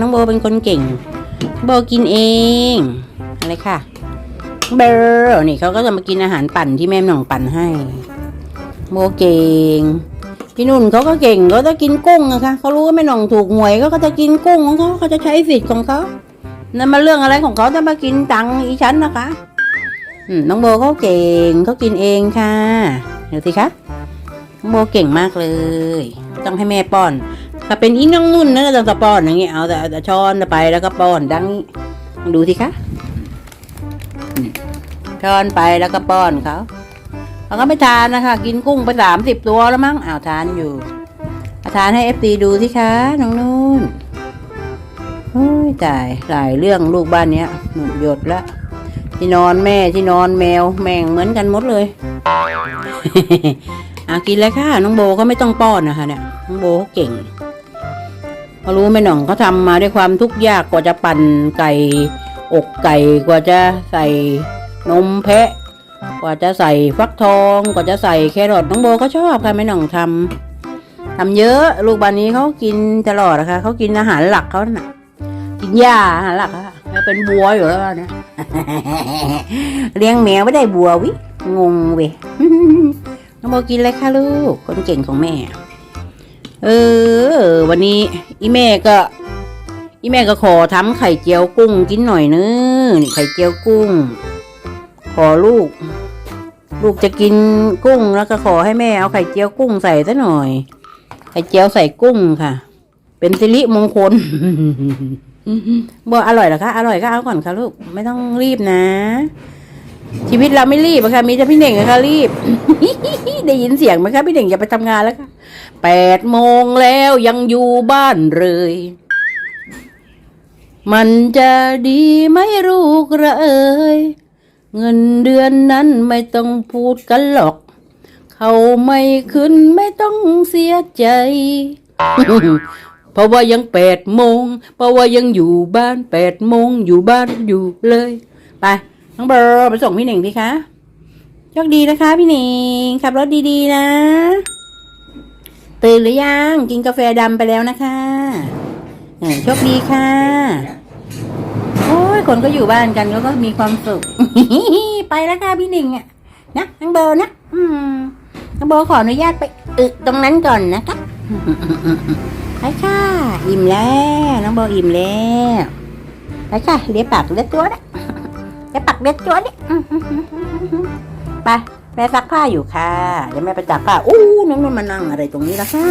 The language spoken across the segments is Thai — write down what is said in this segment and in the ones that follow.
น้องโบเป็นคนเก่ง โบกินเอง อะไรค่ะ เบอร์นี่เขาก็จะมากินอาหารปั่นที่แม่หน่องปั่นให้ โบเก่ง พี่นุ่นเขาก็เก่งเขาจะกินกุ้งนะคะเขารู้ว่าแม่หน่องถูกหวยก็จะกินกุ้งของเขาเขาจะใช้สิทธิ์ของเขานั่นมาเรื่องอะไรของเขาจะมากินตังอีฉันนะคะน้องโบเขาเก่งเขากินเองค่ะเดี๋ยวสิคะน้องโบเก่งมากเลย ต้องให้แม่ป้อน ถ้าเป็นอีน้องนุ่นนะจะป้อนอย่างเงี้ยเอาแต่ช้อนไปแล้วก็ป้อนดังนี้ดูสิคะช้อนไปแล้วก็ป้อนเขาเขาก็ไม่ทานนะคะ กินกุ้งไปสามสิบตัวแล้วมั้งอ้าวทานอยู่าทานให้เอฟซีดูสิคะน้องนุ่นโอ้ยตายหลายเรื่องลูกบ้านเนี้ยหนุหยดละที่นอนแม่ที่นอนแมวแม่งเหมือนกันหมดเลยอากินเลยค่ะน้องโบก็ไม่ต้องป้อนนะคะเนี่ยน้องโบเขาเก่ง เขารู้ไหมหน่องเขาทำมาด้วยความทุกข์ยากกว่าจะปั่นไก่ อกไก่กว่าจะใส่นมแพะ กว่าจะใส่ฟักทอง กว่าจะใส่แครอทน้องโบก็ชอบค่ะแม่หน่องทำทำเยอะลูกบ้านนี้เขากินตลอดนะคะเขากินอาหารหลักเขาน่ะ กินหญ้าอาหารหลักอะแล้วเป็นบัวอยู่แล้วเนี่ยเลี้ยงแมวไม่ได้บัววิงงเว้ยน้องโบกินเลยค่ะลูกคนเก่งของแม่ เออ วันนี้ อีแม่ก็อีแม่ก็ขอทำไข่เจียวกุ้งกินหน่อยเนอะนี่ไข่เจียวกุ้ง ขอลูก ลูกจะกินกุ้งแล้วก็ขอให้แม่เอาไข่เจียวกุ้งใส่ซะหน่อย ไข่เจียวใส่กุ้งค่ะ เป็นสิริมงคลบัวอร่อยหรอคะอร่อยก็เอาก่อนค่ะลูก ไม่ต้องรีบนะ ชีวิตเราไม่รีบอะค่ะมีแต่พี่เน่งอะค่ะรีบ ได้ยินเสียงไหมคะพี่เน่งอย่าไปทำงานแล้วค่ะแปดโมงแล้วยังอยู่บ้านเลย มันจะดีไม่ลูกระเอ่ยเงินเดือนนั้นไม่ต้องพูดกันหรอก เขาไม่ขึ้นไม่ต้องเสียใจ เพราะว่ายังแปดโมงเพราะว่ายังอยู่บ้านแปดโมงอยู่บ้านอยู่เลย ไป น้องเบอร์ไปส่งพี่หนึ่งพี่คะโชคดีนะคะ พี่หนิงขับรถดีๆนะ ตื่นหรือยังกินกาแฟดำไปแล้วนะคะโชคดีค่ะ โอ้ยคนก็อยู่บ้านกันแล้วก็มีความสุขไปแล้วค่ะพี่หนิงอะนะน้องเบอร์นะอืมน้องเบอร์ขออนุญาตไปอึตรงนั้นก่อนนะคะไปค่ะอิ่มแล้ว น้องโบอิ่มแล้วไปค่ะเลียปากเลียตัวนะ เลียปากเบ็ดจวนี่ไปแม่ซักผ้าอยู่ค่ะเดี๋ยวแม่ไปจับผ้าอู้น้องนนมานั่งอะไรตรงนี้ล่ะคะ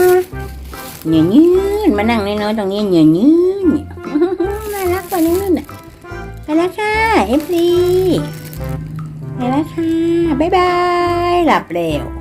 เหนื่อยยืนมานั่งน้อยๆตรงนี้เหนื่อยยืนน่ารักกว่าน้องนุ่นอะไปแล้วค่ะเอฟซีไปแล้วค่ะบ๊ายบายหลับเร็ว